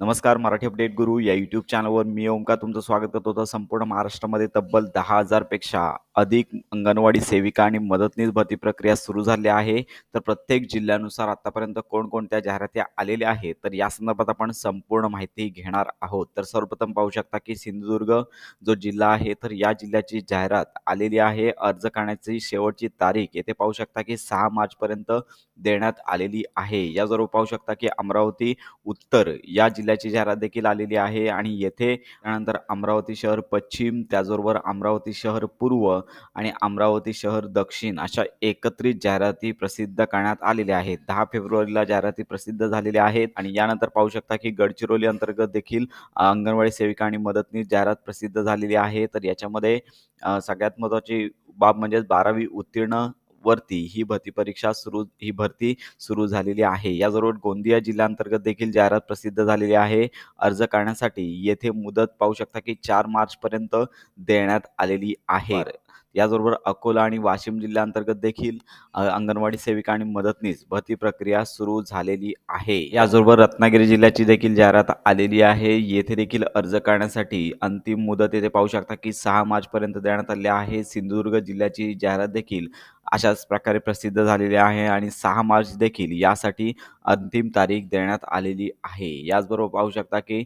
नमस्कार मराठी अपडेट गुरु. या यूट्यूब चॅनलवर मी ओमका तुमचं स्वागत करतो. तर संपूर्ण महाराष्ट्रामध्ये तब्बल दहा हजारपेक्षा अधिक अंगणवाडी सेविका आणि मदतनीस भरती प्रक्रिया सुरू झाली आहे. तर प्रत्येक जिल्ह्यानुसार आतापर्यंत कोणकोणत्या जाहिराती आलेल्या आहेत तर या संदर्भात आपण संपूर्ण माहिती घेणार आहोत. तर सर्वप्रथम पाहू शकता की सिंधुदुर्ग जो जिल्हा आहे तर या जिल्ह्याची जाहिरात आलेली आहे. अर्ज करण्याची शेवटची तारीख येथे पाहू शकता की सहा मार्चपर्यंत देण्यात आलेली आहे. याचबरोबर पाहू शकता की अमरावती उत्तर या जिल्ह्याची जाहिरात देखील आलेली आहे आणि येथे त्यानंतर अमरावती शहर पश्चिम त्याचबरोबर अमरावती शहर पूर्व आणि अमरावती शहर दक्षिण अशा एकत्रित जाहिराती प्रसिद्ध करण्यात आलेल्या आहेत. दहा फेब्रुवारीला जाहिराती प्रसिद्ध झालेल्या आहेत आणि यानंतर पाहू शकता की गडचिरोली अंतर्गत देखील अंगणवाडी सेविका आणि मदतनीस जाहिरात प्रसिद्ध झालेली आहे. तर याच्यामध्ये सगळ्यात महत्त्वाची बाब म्हणजेच बारावी उत्तीर्ण वरती ही भरती परीक्षा सुरू ही भरती सुरू झालेली आहे. याचबरोबर गोंदिया जिल्ह्याअंतर्गत देखील जाहिरात प्रसिद्ध झालेली आहे. अर्ज करण्यासाठी येथे मुदत पाहू शकता की चार मार्चपर्यंत देण्यात आलेली आहे. याचबरोबर अकोला आणि वाशिम जिल्ह्याअंतर्गत देखील अंगणवाडी सेविका आणि मदतनीस भरती प्रक्रिया सुरू झालेली आहे. याचबरोबर रत्नागिरी जिल्ह्याची देखील जाहिरात आलेली आहे. येथे देखील अर्ज करण्यासाठी अंतिम मुदत येथे पाहू शकता की सहा मार्चपर्यंत देण्यात आली आहे. सिंधुदुर्ग जिल्ह्याची जाहिरात देखील अशाच प्रकारे प्रसिद्ध झालेली आहे आणि सहा मार्च देखील यासाठी अंतिम तारीख देण्यात आलेली आहे. याचबरोबर पाहू शकता की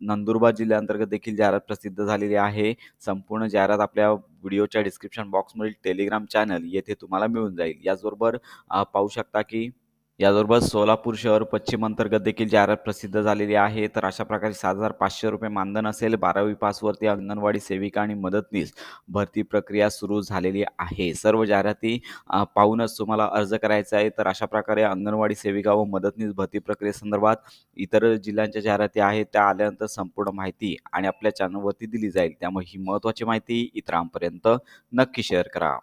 नंदुरबार जिल्ह्याअंतर्गत देखील जाहिरात प्रसिद्ध झालेली आहे. संपूर्ण जाहिरात आपल्या व्हिडिओच्या डिस्क्रिप्शन बॉक्समधील टेलिग्राम चॅनल येथे तुम्हाला मिळून जाईल. याचबरोबर पाहू शकता की याचबरोबर सोलापूर शहर पश्चिम अंतर्गत देखील जाहिरात प्रसिद्ध झालेली आहे तर अशा प्रकारे सात हजार पाचशे रुपये मानधन असेल बारावी पासवरती अंगणवाडी सेविका आणि मदतनीस भरती प्रक्रिया सुरू झालेली आहे. सर्व जाहिराती पाहूनच तुम्हाला अर्ज करायचा आहे तर अशा प्रकारे अंगणवाडी सेविका व मदतनीस भरती प्रक्रियेसंदर्भात इतर जिल्ह्यांच्या जाहिराती आहेत त्या आल्यानंतर संपूर्ण माहिती आणि आपल्या चॅनलवरती दिली जाईल. त्यामुळे ही महत्त्वाची माहिती इतरांपर्यंत नक्की शेअर करा.